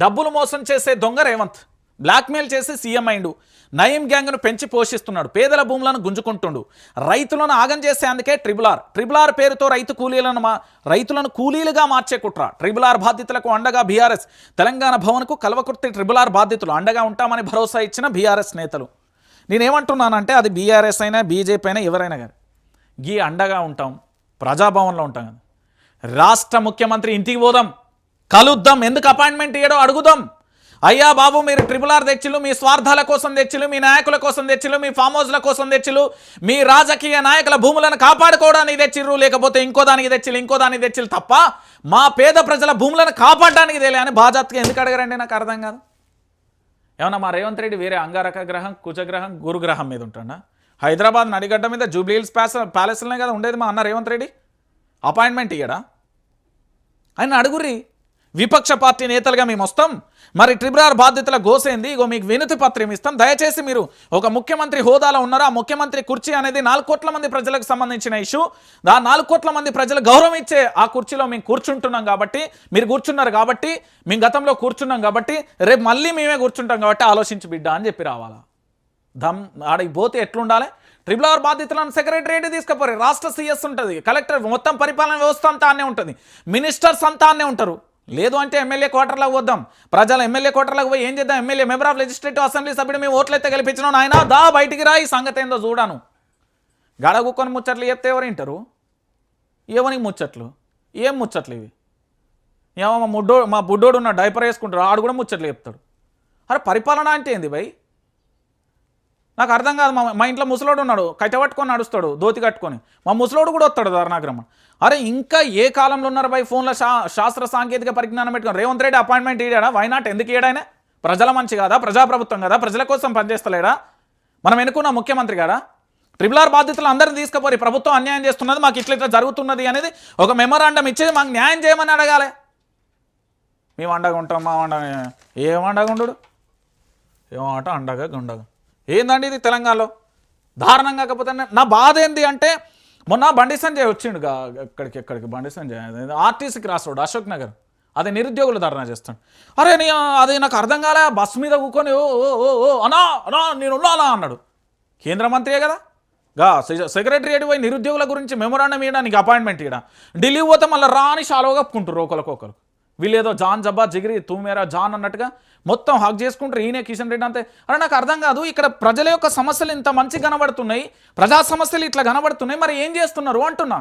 డబ్బులు మోసం చేసే దొంగ రేవంత్. బ్లాక్మెయిల్ చేసి సీఎం అయిండు. నయం గ్యాంగ్ను పెంచి పోషిస్తున్నాడు. పేదల భూములను గుంజుకుంటుండు. రైతులను ఆగం చేసే అందుకే ట్రిబుల్ ఆర్ ట్రిబుల్ ఆర్ పేరుతో రైతు కూలీలను మా రైతులను కూలీలుగా మార్చే కుట్ర. ట్రిబుల్ ఆర్ బాధితులకు అండగా బీఆర్ఎస్. తెలంగాణ భవన్కు కల్వకుర్తి ట్రిబుల్ ఆర్ బాధితులు అండగా ఉంటామని భరోసా ఇచ్చిన బీఆర్ఎస్ నేతలు. నేనేమంటున్నానంటే అది బీఆర్ఎస్ అయినా బీజేపీ అయినా ఎవరైనా కానీ గీ అండగా ఉంటాం. ప్రజాభవన్లో ఉంటాం కానీ రాష్ట్ర ముఖ్యమంత్రి ఇంటికి పోదాం. కలుద్దాం. ఎందుకు అపాయింట్మెంట్ ఇయ్యడో అడుగుదాం. అయ్యా బాబు మీరు ట్రిపుల్ ఆర్ తెచ్చిలు మీ స్వార్థాల కోసం తెచ్చిలు మీ నాయకుల కోసం తెచ్చిలు మీ ఫామ్ హౌస్ల కోసం తెచ్చిలు మీ రాజకీయ నాయకుల భూములను కాపాడుకోవడానికి తెచ్చిర్రు లేకపోతే ఇంకో దానికి తెచ్చిలు ఇంకో దానికి తెచ్చిలు తప్ప మా పేద ప్రజల భూములను కాపాడడానికి తెలియ అని బాజాత్గా ఎందుకు అడగరండి? నాకు అర్థం కాదు. ఏమన్నా మా రేవంత్ రెడ్డి వేరే అంగారక గ్రహం కుజగ్రహం గురుగ్రహం మీద ఉంటాడా? హైదరాబాద్ నడిగడ్డ మీద జూబ్లీ హిల్స్ ప్యాస్ ప్యాలెస్లోనే కదా ఉండేది మా అన్న రేవంత్ రెడ్డి? అపాయింట్మెంట్ ఇయ్యడా? ఆయన అడుగుర్రి. విపక్ష పార్టీ నేతలుగా మేము వస్తాం. మరి ట్రిబ్రార్ బాధ్యతల గోసేంది. ఇగో మీకు వినతి పత్రం ఇస్తాం. దయచేసి మీరు ఒక ముఖ్యమంత్రి హోదాలో ఉన్నారు? ఆ ముఖ్యమంత్రి కుర్చీ అనేది నాలుగు కోట్ల మంది ప్రజలకు సంబంధించిన ఇష్యూ. ఆ నాలుగు కోట్ల మంది ప్రజలు గౌరవం ఇచ్చే ఆ కుర్చీలో మేము కూర్చుంటున్నాం కాబట్టి మీరు కూర్చున్నారు కాబట్టి మేము గతంలో కూర్చున్నాం కాబట్టి రేపు మళ్ళీ మేమే కూర్చుంటాం కాబట్టి ఆలోచించి బిడ్డ అని చెప్పి రావాలా? దమ్ ఆడికి పోతే ఎట్లుండాలి? ట్రిపుల్ ఆర్ బాధ్యతలను సెక్రటరీ తీసుకుపోరు. రాష్ట్ర సీఎస్ ఉంటుంది. కలెక్టర్ మొత్తం పరిపాలన వ్యవస్థ అంతా ఉంటుంది. మినిస్టర్స్ అంతా ఉంటారు. లేదు అంటే ఎమ్మెల్యే క్వార్టర్లోకి పోద్దాం ప్రజల ఎమ్మెల్యే క్వార్టర్లోకి పోయి ఏం చేద్దాం? MLA member of legislative assembly సభ్యుడు మేము ఓట్లయితే గెలిపించినాం ఆయన దా బయటికి రా ఈ సంగతి ఏందో చూడాను. గడగుక్కొని ముచ్చట్లు చెప్తే ఎవరు వింటారు? ఎవరికి ముచ్చట్లు? ఏం ముచ్చట్లు ఇవి? ఏమో మా ముడ్డో మా బుడ్డోడు ఉన్న డైపర్ వేసుకుంటారు ఆడు కూడా ముచ్చట్లు చెప్తాడు. అరే పరిపాలన అంటే ఏంది భయ్? నాకు అర్థం కాదు మా మా ఇంట్లో ముసలోడు ఉన్నాడు కట్టబట్టుకొని నడుస్తాడు దోతి కట్టుకొని. మా ముసలోడు కూడా వస్తాడు ధర్నాగ్రమం అరే ఇంకా ఏ కాలంలో ఉన్నారు బై ఫోన్లో శా శాస్త్ర సాంకేతిక పరిజ్ఞానం పెట్టుకొని? రేవంత్ రెడ్డి అపాయింట్మెంట్ ఇయ్యాడా? వైనాట్ ఎందుకు ఇయ్యాడైనా ప్రజల మంచి కాదా? ప్రజాప్రభుత్వం కదా? ప్రజల కోసం పనిచేస్తలేడా? మనం ఎన్నుకున్న ముఖ్యమంత్రి కాడా ట్రిపుల్ ఆర్ బాధ్యతలు అందరిని తీసుకుపోయి ప్రభుత్వం అన్యాయం చేస్తున్నది మాకు ఇట్లా ఇట్లా జరుగుతున్నది అనేది ఒక మెమరాండం ఇచ్చేది మాకు న్యాయం చేయమని అడగాలి. మేము అండగా ఉంటాం మా అండగా ఏం అండగా ఉండడు? ఏమాట అండగా గుండగా. ఏందండి ఇది తెలంగాణలో? దారుణం కాకపోతే నా బాధ ఏంది అంటే మొన్న బండి సంజయ్ వచ్చిండు గా- ఎక్కడికి ఎక్కడికి Bandi Sanjay? RTC cross road Ashok Nagar. అదే నిరుద్యోగులు ధర్నా చేస్తాడు. అరే నీ అది నాకు అర్థం కాలే బస్సు మీద కూకొని ఓ ఓ ఓ ఓ అనా అనా నేను ఉన్నానా అన్నాడు. కేంద్ర మంత్రియే కదా? గా సెక్రటరియట్ పోయి నిరుద్యోగుల గురించి మెమోరాండం ఇవ్వడానికి అపాయింట్మెంట్ ఇవ్వడం ఢిల్లీ పోతే మళ్ళీ రాని షాలో కప్పుకుంటారు ఒకరికొకరు వీళ్ళేదో జాన్ జబ్బా జిగిరి తూమేరా జాన్ అన్నట్టుగా మొత్తం హక్ చేసుకుంటారు. ఈయనే కిషన్ రెడ్డి అంతే. అరే నాకు అర్థం కాదు ఇక్కడ ప్రజల యొక్క సమస్యలు ఇంత మంచి కనబడుతున్నాయి. ప్రజా సమస్యలు ఇట్లా కనబడుతున్నాయి. మరి ఏం చేస్తున్నారు అంటున్నా.